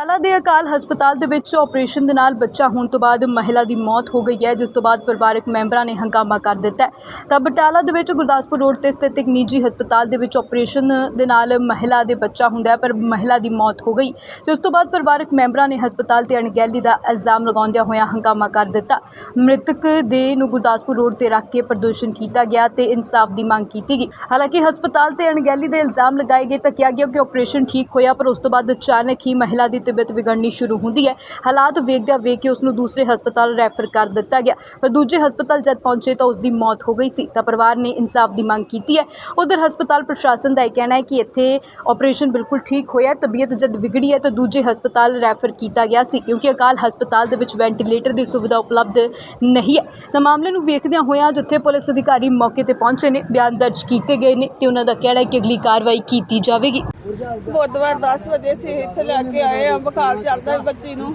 ਪਟਿਆਲਾ ਦੇ ਅਕਾਲ ਹਸਪਤਾਲ ਦੇ ਵਿੱਚ ਆਪਰੇਸ਼ਨ ਦੇ ਨਾਲ ਬੱਚਾ ਹੋਣ ਤੋਂ ਬਾਅਦ ਮਹਿਲਾ ਦੀ ਮੌਤ ਹੋ ਗਈ ਹੈ, ਜਿਸ ਤੋਂ ਬਾਅਦ ਪਰਿਵਾਰਕ ਮੈਂਬਰਾਂ ਨੇ ਹੰਗਾਮਾ ਕਰ ਦਿੱਤਾ ਹੈ। ਤਾਂ ਬਟਾਲਾ ਦੇ ਵਿੱਚ ਗੁਰਦਾਸਪੁਰ ਰੋਡ ਤੇ ਸਥਿਤ ਇੱਕ ਨਿੱਜੀ ਹਸਪਤਾਲ ਦੇ ਵਿੱਚ ਆਪਰੇਸ਼ਨ ਦੇ ਨਾਲ ਮਹਿਲਾ ਦੇ ਬੱਚਾ ਹੁੰਦਾ ਹੈ, ਪਰ ਮਹਿਲਾ ਦੀ ਮੌਤ ਹੋ ਗਈ। ਜਿਸ ਤੋਂ ਬਾਅਦ ਪਰਿਵਾਰਕ ਮੈਂਬਰਾਂ ਨੇ ਹਸਪਤਾਲ ਤੇ ਅਣਗਹਿਲੀ ਦਾ ਇਲਜ਼ਾਮ ਲਗਾਉਂਦਿਆਂ ਹੋਇਆਂ ਹੰਗਾਮਾ ਕਰ ਦਿੱਤਾ। ਮ੍ਰਿਤਕ ਦੇ ਨੂੰ ਗੁਰਦਾਸਪੁਰ ਰੋਡ ਤੇ ਰੱਖ ਕੇ ਪ੍ਰਦਰਸ਼ਨ ਕੀਤਾ ਗਿਆ ਤੇ ਇਨਸਾਫ ਦੀ ਮੰਗ ਕੀਤੀ ਗਈ। ਹਾਲਾਂਕਿ ਹਸਪਤਾਲ ਤੇ ਅਣਗਹਿਲੀ ਦੇ ਇਲਜ਼ਾਮ ਲਗਾਏ ਗਏ ਤਾਂ ਕਿਹਾ ਗਿਆ ਕਿ ਆਪਰੇਸ਼ਨ ਠੀਕ ਹੋਇਆ, ਪਰ ਉਸ ਤੋਂ ਬਾਅਦ ਅਚਾਨਕ ਹੀ ਮਹਿਲਾ ਦੀ ਤਬੀਅਤ ਵਿਗੜਨੀ ਸ਼ੁਰੂ ਹੁੰਦੀ ਹੈ। ਹਾਲਾਤ ਵੇਖਦਿਆਂ ਵੇਖ ਕੇ ਉਸ ਨੂੰ ਦੂਸਰੇ ਹਸਪਤਾਲ ਰੈਫਰ ਕਰ ਦਿੱਤਾ ਗਿਆ। ਪਰ ਦੂਜੇ ਹਸਪਤਾਲ ਜਦ ਪਹੁੰਚੇ ਤਾਂ ਉਸ ਦੀ ਮੌਤ ਹੋ ਗਈ ਸੀ। ਤਾਂ ਪਰਿਵਾਰ ਨੇ ਇਨਸਾਫ ਦੀ ਮੰਗ ਕੀਤੀ ਹੈ। ਉਧਰ ਹਸਪਤਾਲ ਪ੍ਰਸ਼ਾਸਨ ਦਾ ਇਹ ਕਹਿਣਾ ਹੈ ਕਿ ਇੱਥੇ ਆਪਰੇਸ਼ਨ ਬਿਲਕੁਲ ਠੀਕ ਹੋਇਆ, ਤਬੀਅਤ ਜਦ ਵਿਗੜੀ ਹੈ ਤਾਂ ਦੂਜੇ ਹਸਪਤਾਲ ਰੈਫਰ ਕੀਤਾ ਗਿਆ ਸੀ, ਕਿਉਂਕਿ ਅਕਾਲ ਹਸਪਤਾਲ ਦੇ ਵਿੱਚ ਵੈਂਟੀਲੇਟਰ ਦੀ ਸੁਵਿਧਾ ਉਪਲਬਧ ਨਹੀਂ ਹੈ। ਤਾਂ ਮਾਮਲੇ ਨੂੰ ਵੇਖਦਿਆਂ ਹੋਇਆਂ ਜਿੱਥੇ ਪੁਲਿਸ ਅਧਿਕਾਰੀ ਮੌਕੇ ਤੇ ਪਹੁੰਚੇ ਨੇ, ਬਿਆਨ ਦਰਜ ਕੀਤੇ ਗਏ ਨੇ ਤੇ ਉਹਨਾਂ ਦਾ ਕਹਿਣਾ ਹੈ ਕਿ ਅਗਲੀ ਕਾਰਵਾਈ ਕੀਤੀ ਜਾਵੇਗੀ। ਬੁੱਧਵਾਰ 10 ਵਜੇ ਸੀ ਇੱਥੇ ਲੈ ਕੇ ਆਏ ਆ, ਬੁਖਾਰ ਚੜਦਾ ਸੀ ਬੱਚੀ ਨੂੰ।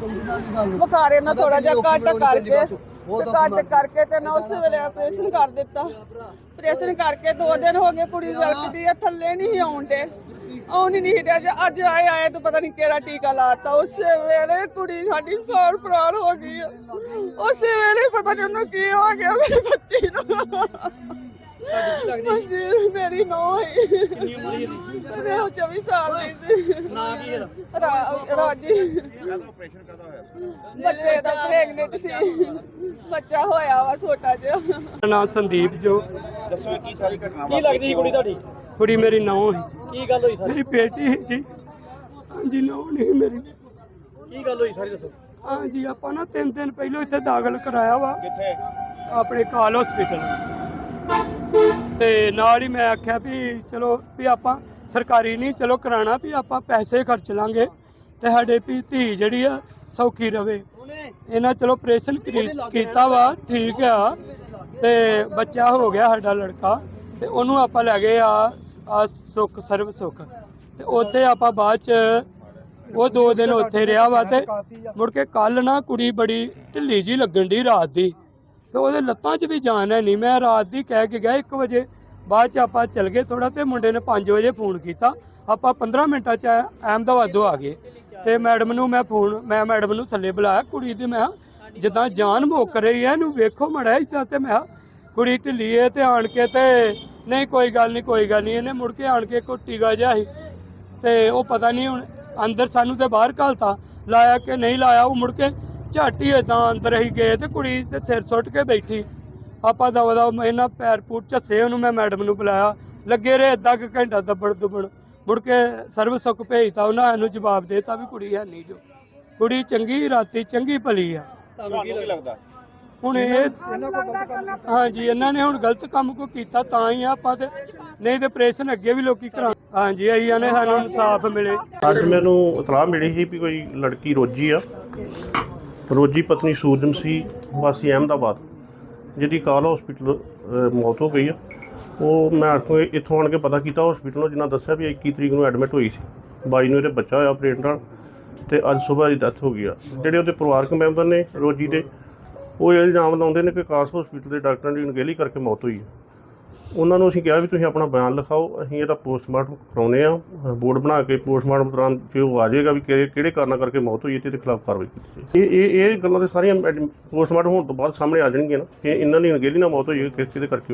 ਬੁਖਾਰ ਇਹਨਾਂ ਥੋੜਾ ਜਿਹਾ ਘੱਟ ਕਰਕੇ, ਤੇ ਘੱਟ ਕਰਕੇ ਤੇ ਨਾ ਉਸ ਵੇਲੇ ਆਪਰੇਸ਼ਨ ਕਰ ਦਿੱਤਾ। ਆਪਰੇਸ਼ਨ ਕਰਕੇ 2 ਦਿਨ ਹੋ ਗਏ ਕੁੜੀ ਵਰਤਦੀ ਆ ਥੱਲੇ ਨਹੀਂ ਆਉਂਦੇ ਆਉਣੀ ਨਹੀਂ ਰਿਹਾ ਜੇ ਅੱਜ ਆਏ ਆਏ ਤਾਂ ਪਤਾ ਨਹੀਂ ਕਿਹੜਾ ਟੀਕਾ ਲਾਤਾ ਉਸੇ ਵੇਲੇ ਕੁੜੀ ਸਾਡੀ ਸੌਰ ਪ੍ਰਾਲ ਹੋ ਗਈ ਆ। ਉਸੇ ਵੇਲੇ ਪਤਾ ਨਹੀਂ ਉਹਨੂੰ ਕੀ ਹੋ ਗਿਆ ਮੇਰੀ ਬੱਚੀ ਨੂੰ। ਹਾਂਜੀ ਮੇਰੀ ਨੌਂ ਹੈ ਕਿੰਨੀ ਉਮਰ ਹੈ ਇਹਦੀ? ਤੇ ਉਹ 24 ਸਾਲ ਦੀ ਸੀ। ਨਾਂ ਕੀ ਇਹਦਾ? ਰਾ- ਰਾਜੀ। ਬੱਚੇ ਦਾ ਪ੍ਰੈਗਨੈਂਟ ਸੀ। ਬੱਚਾ ਹੋਇਆ ਵਾ ਛੋਟਾ ਜਿਹਾ। ਨਾਮ ਸੰਦੀਪ ਜੋ। ਦੱਸੋ ਕੀ ਸਾਰੀ ਘਟਨਾ ਕੀ ਲੱਗਦੀ ਸੀ ਕੁੜੀ ਤੁਹਾਡੀ? ਕੁੜੀ ਮੇਰੀ ਨੌਂ ਹੈ ਕੀ ਗੱਲ ਹੋਈ ਸਾਰੀ? ਮੇਰੀ ਬੇਟੀ ਹੈ ਜੀ। ਹਾਂਜੀ ਨੌਂ ਨਹੀਂ ਮੇਰੀ। ਕੀ ਗੱਲ ਹੋਈ ਸਾਰੀ ਦੱਸੋ? ਹਾਂਜੀ ਆਪਾਂ ਨਾ ਤਿੰਨ ਦਿਨ ਪਹਿਲਾਂ ਇੱਥੇ ਦਾਖਲ ਕਰਾਇਆ ਵਾ। ਕਿੱਥੇ? ਆਪਣੇ ਕਾਲ ਹਸਪੀਟਲ ਤੇ ਨਾਲ ਹੀ ਮੈਂ ਆਖਿਆ ਵੀ ਚਲੋ ਵੀ ਆਪਾਂ ਸਰਕਾਰੀ ਨਹੀਂ ਚਲੋ ਕਰਾਣਾ ਵੀ ਆਪਾਂ ਪੈਸੇ ਖਰਚ ਲਾਂਗੇ। ਤੇ ਸਾਡੇ ਵੀ ਧੀ ਜਿਹੜੀ ਆ ਸੌਖੀ ਰਵੇ। ਇਹਨਾਂ ਚਲੋ ਆਪਰੇਸ਼ਨ ਕੀਤਾ ਵਾ ਠੀਕ ਆ। ਤੇ ਬੱਚਾ ਹੋ ਗਿਆ ਸਾਡਾ ਲੜਕਾ ਤੇ ਉਹਨੂੰ ਆਪਾਂ ਲੈ ਗਏ ਆ ਆ ਸੁੱਖ, ਸਰਵ ਸੁੱਖ। ਤੇ ਉੱਥੇ ਆਪਾਂ ਬਾਅਦ ਚ ਉਹ ਦੋ ਦਿਨ ਉੱਥੇ ਰਿਹਾ ਵਾ ਤੇ ਮੁੜ ਕੇ ਕੱਲ ਨਾ ਕੁੜੀ ਬੜੀ ਢਿੱਲੀ ਜੀ ਲੱਗਣ ਦੀ ਰਾਤ ਦੀ। ਤੇ ਉਹਦੇ ਲੱਤਾਂ 'ਚ ਵੀ ਜਾਨ ਹੈ ਨਹੀਂ ਮੈਂ ਰਾਤ ਦੀ ਕਹਿ ਕੇ ਗਿਆ 1 ਵਜੇ ਬਾਅਦ 'ਚ ਆਪਾਂ ਚੱਲ ਗਏ ਥੋੜਾ ਤੇ ਮੁੰਡੇ ਨੇ 5 ਵਜੇ ਫੋਨ ਕੀਤਾ। ਆਪਾਂ 15 ਮਿੰਟਾਂ 'ਚ ਅਹਿਮਦਾਬਾਦ ਤੋਂ ਆ ਗਏ। ਤੇ ਮੈਡਮ ਨੂੰ ਮੈਂ ਫੋਨ ਮੈਂ ਮੈਡਮ ਨੂੰ ਥੱਲੇ ਬੁਲਾਇਆ ਕੁੜੀ ਦੀ ਮੈਂ ਕਿਹਾ, ਜਿੱਦਾਂ ਜਾਨ ਮੁੱਕ ਰਹੀ ਹੈ ਇਹਨੂੰ ਵੇਖੋ ਮੜਾ ਇਦਾਂ ਤੇ ਮੈਂ ਕਿਹਾ, ਕੁੜੀ ਢਿੱਲੀ ਹੈ ਤੇ ਆਣ ਕੇ ਤੇ ਨਹੀਂ ਕੋਈ ਗੱਲ ਨਹੀਂ ਕੋਈ ਗੱਲ ਨਹੀਂ। ਇਹਨੇ ਮੁੜ ਕੇ ਆਣ ਕੇ ਕੋ ਟੀਕਾ ਜਿਹਾ ਸੀ। ਤੇ ਉਹ ਪਤਾ ਨਹੀਂ ਹੁਣ ਅੰਦਰ ਸਾਨੂੰ ਤੇ ਬਾਹਰ ਘਲਤਾ। ਲਾਇਆ ਕਿ ਨਹੀਂ ਲਾਇਆ ਉਹ ਮੁੜ ਕੇ ਝੱਟ ਹੀ ਏਦਾਂ ਅੰਦਰ ਹੀ ਗਏ ਤੇ ਕੁੜੀ ਤੇ ਸਿਰ ਸੁੱਟ ਕੇ ਬੈਠੀ। ਆਪਾਂ ਦਵਾ ਦਾ ਇਹਨਾਂ ਪੈਰ ਪੂਟ ਝੱਸੇ ਉਹਨੂੰ ਮੈਂ ਮੈਡਮ ਨੂੰ ਬੁਲਾਇਆ। ਲੱਗੇ ਰਹੇ ਅੱਧਾ ਕੁ ਘੰਟਾ ਦੱਬੜ ਦੁਬੜ ਮੁੜ ਕੇ ਸਰਵ ਸੁੱਖ ਭੇਜਤਾ ਉਹਨਾਂ ਨੂੰ ਜਵਾਬ ਦੇਤਾ ਵੀ ਕੁੜੀ ਹੈ ਨਹੀਂ ਜੋ। ਕੁੜੀ ਚੰਗੀ ਰਾਤੀ ਚੰਗੀ ਭਲੀ ਆ। ਤੁਹਾਨੂੰ ਕੀ ਲੱਗਦਾ? ਹੁਣ ਇਹ ਹਾਂਜੀ ਇਹਨਾਂ ਨੇ ਹੁਣ ਗਲਤ ਕੰਮ ਕੋ ਕੀਤਾ ਤਾਂ ਹੀ ਆ ਆਪਾਂ ਤੇ ਨਹੀਂ ਤੇ ਆਪਰੇਸ਼ਨ ਅੱਗੇ ਵੀ ਲੋਕੀ ਕਰਾ ਹਾਂਜੀ ਆਈਆਂ ਨੇ ਸਾਨੂੰ ਇਨਸਾਫ ਮਿਲੇ। ਅੱਜ ਮੈਨੂੰ ਇਤਲਾਹ ਮਿਲੀ ਸੀ ਵੀ ਕੋਈ ਲੜਕੀ ਰੋਜੀ ਆ। ਰੋਜੀ ਪਤਨੀ ਸੂਰਜਮ ਸੀ ਵਾਸੀ ਅਹਿਮਦਾਬਾਦ। ਜਿਹਦੀ ਕਾਲ ਹਸਪੀਟਲ ਮੌਤ ਹੋ ਗਈ ਆ। ਉਹ ਮੈਂ ਆਖੋ ਇੱਥੋਂ ਆਣ ਕੇ ਪਤਾ ਕੀਤਾ ਹਸਪੀਟਲੋਂ ਜਿਨ੍ਹਾਂ ਦੱਸਿਆ ਵੀ 21 ਤਰੀਕ ਨੂੰ ਐਡਮਿਟ ਹੋਈ ਸੀ। ਬਾਈ ਨੂੰ ਇਹਦੇ ਬੱਚਾ ਹੋਇਆ ਆਪਰੇਟ ਨਾਲ ਤੇ ਅੱਜ ਸਵੇਰ ਦੀ ਡੈਥ ਹੋ ਗਈ ਆ। ਜਿਹੜੇ ਉਹਦੇ ਪਰਿਵਾਰਕ ਮੈਂਬਰ ਨੇ ਰੋਜੀ ਦੇ, ਉਹ ਇਹ ਇਲਜ਼ਾਮ ਲਾਉਂਦੇ ਨੇ ਕਿ ਕਾਸ ਹਸਪੀਟਲ ਦੇ ਡਾਕਟਰਾਂ ਦੀ ਅਣਗਹਿਲੀ ਕਰਕੇ ਮੌਤ ਹੋਈ ਹੈ ਉਹਨਾਂ ਨੂੰ ਅਸੀਂ ਕਿਹਾ ਵੀ ਤੁਸੀਂ ਆਪਣਾ ਬਿਆਨ ਲਿਖਾਓ, ਅਸੀਂ ਇਹਦਾ ਪੋਸਟਮਾਰਟਮ ਕਰਾਉਨੇ ਆ। ਬੋਰਡ ਬਣਾ ਕੇ ਪੋਸਟਮਾਰਟਮ ਦੌਰਾਨ ਜੇ ਉਹ ਆ ਜਾਏਗਾ ਵੀ ਕਿਹੜੇ ਕਿਹੜੇ ਕਾਰਨਾਂ ਕਰਕੇ ਮੌਤ ਹੋਈ ਹੈ ਤੇ ਇਹਦੇ ਖਿਲਾਫ ਕਾਰਵਾਈ ਕੀਤੀ ਇਹ ਇਹ ਇਹ ਗੱਲਾਂ ਦੇ ਸਾਰੀਆਂ ਪੋਸਟਮਾਰਟਮ ਹੋਣ ਤੋਂ ਬਾਅਦ ਸਾਹਮਣੇ ਆ ਜਾਣਗੀਆਂ ਨਾ ਕਿ ਇਹਨਾਂ ਦੀ ਅਣਗਹਿਲੀ ਨਾਲ ਮੌਤ ਹੋਈ ਹੈ, ਕਿਸ ਦੇ ਕਰਕੇ ਹੋਈ